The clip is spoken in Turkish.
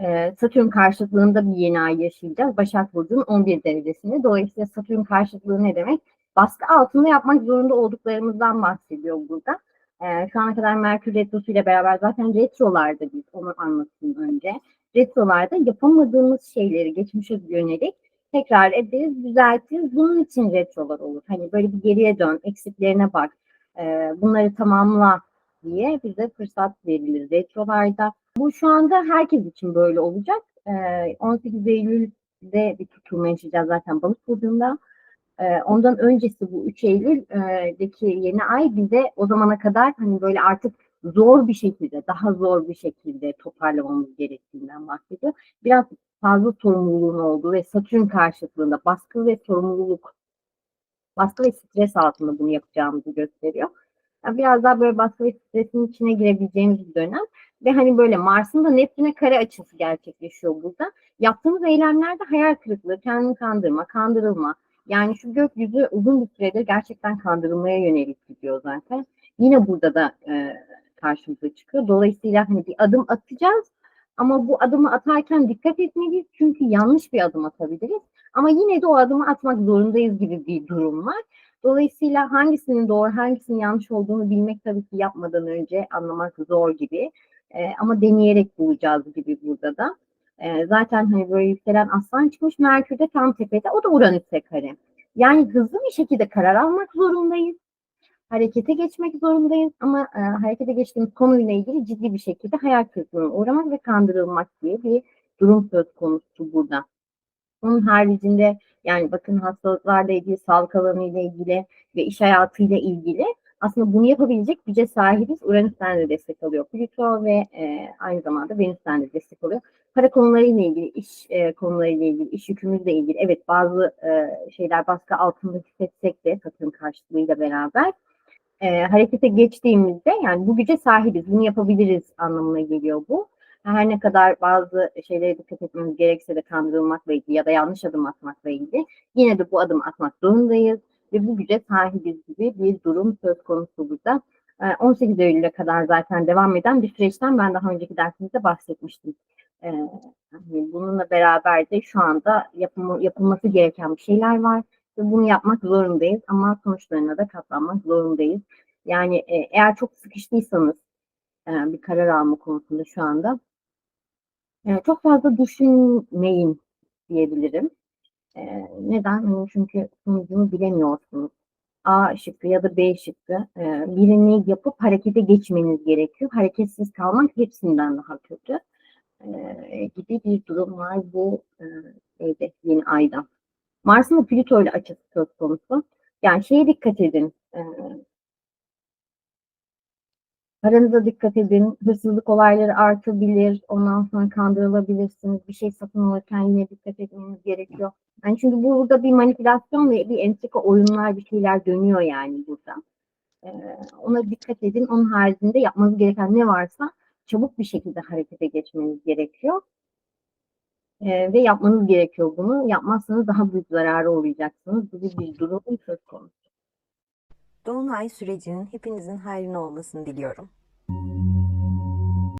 Ee, Satürn karşıtlığında bir yeni ay yaşayacağız. Başak Burcu'nun 11 derecesinde. Dolayısıyla Satürn karşıtlığı ne demek? Baskı altında yapmak zorunda olduklarımızdan bahsediyor burada. Ee, şu ana kadar Merkür Retrosu ile beraber zaten retrolarda biz onu anlatayım önce. Retrolarda yapamadığımız şeyleri geçmişe yönelik tekrar ederiz, düzeltiriz. Bunun için retrolar olur. Hani böyle bir geriye dön, eksiklerine bak, e, bunları tamamla diye bize fırsat verilir retrolarda. Bu şu anda herkes için böyle olacak. Ee, 18 Eylül'de bir tutulma yaşayacağız zaten balık burcunda. Ee, ondan öncesi bu 3 Eylül'deki yeni ay bize o zamana kadar hani böyle artık zor bir şekilde, daha zor bir şekilde toparlamamız gerektiğinden bahsediyor. Biraz fazla sorumluluğun olduğu ve Satürn karşıtlığında baskı ve sorumluluk, baskı ve stres altında bunu yapacağımızı gösteriyor. Biraz daha böyle baskı ve stresin içine girebileceğimiz bir dönem. Ve hani böyle Mars'ın da Neptün'e kare açısı gerçekleşiyor burada. Yaptığımız eylemlerde hayal kırıklığı, kendini kandırma, kandırılma. Yani şu gökyüzü uzun bir süredir gerçekten kandırılmaya yönelik gidiyor zaten. Yine burada da e, karşımıza çıkıyor. Dolayısıyla hani bir adım atacağız ama bu adımı atarken dikkat etmeliyiz çünkü yanlış bir adım atabiliriz. Ama yine de o adımı atmak zorundayız gibi bir durum var. Dolayısıyla hangisinin doğru, hangisinin yanlış olduğunu bilmek tabii ki yapmadan önce anlamak zor gibi. E, ama deneyerek bulacağız gibi burada da. E, zaten hani böyle yükselen aslan çıkmış Merkür'de tam tepede. O da Uranüs'e kare. Yani hızlı bir şekilde karar almak zorundayız. Harekete geçmek zorundayız ama e, harekete geçtiğimiz konuyla ilgili ciddi bir şekilde hayal kırıklığına uğramak ve kandırılmak diye bir durum söz konusu burada. Onun haricinde yani bakın hastalıklarla ilgili, sağlık alanıyla ilgili ve iş hayatıyla ilgili aslında bunu yapabilecek güce sahibiz. Uranüs'ten de destek alıyor. Plüto ve e, aynı zamanda Venüs'ten de destek alıyor. Para konularıyla ilgili, iş e, konularıyla ilgili, iş yükümüzle ilgili evet bazı e, şeyler baskı altında hissetsek de Satürn karşıtlığıyla beraber e, harekete geçtiğimizde yani bu güce sahibiz, bunu yapabiliriz anlamına geliyor bu. Her ne kadar bazı şeylere dikkat etmemiz gerekse de kandırılmakla ilgili ya da yanlış adım atmakla ilgili yine de bu adım atmak zorundayız ve bu güce sahibiz gibi bir durum söz konusu burada. 18 ee, Eylül'e kadar zaten devam eden bir süreçten ben daha önceki dersimizde bahsetmiştim. Ee, hani bununla beraber de şu anda yapım, yapılması gereken bir şeyler var ve bunu yapmak zorundayız ama sonuçlarına da katlanmak zorundayız. Yani e, eğer çok sıkıştıysanız e, bir karar alma konusunda şu anda e, çok fazla düşünmeyin diyebilirim. E, neden? Çünkü sonucunu bilemiyorsunuz. A şıkkı ya da B şıkkı e, birini yapıp harekete geçmeniz gerekiyor. Hareketsiz kalmak hepsinden daha kötü e, gibi bir durum var bu e, yeni ayda. Mars'ın da Plüto ile açısı söz konusu. Yani şeye dikkat edin. Paranıza dikkat edin. Hırsızlık olayları artabilir. Ondan sonra kandırılabilirsiniz. Bir şey satın alırken yine dikkat etmeniz gerekiyor. Yani çünkü burada bir manipülasyon ve bir entrika oyunlar bir şeyler dönüyor yani burada. Ee, ona dikkat edin. Onun haricinde yapmanız gereken ne varsa çabuk bir şekilde harekete geçmeniz gerekiyor. Ee, ve yapmanız gerekiyor bunu. Yapmazsanız daha büyük zarara uğrayacaksınız. Bu bir durum söz konusu. Dolunay sürecinin hepinizin hayrına olmasını diliyorum.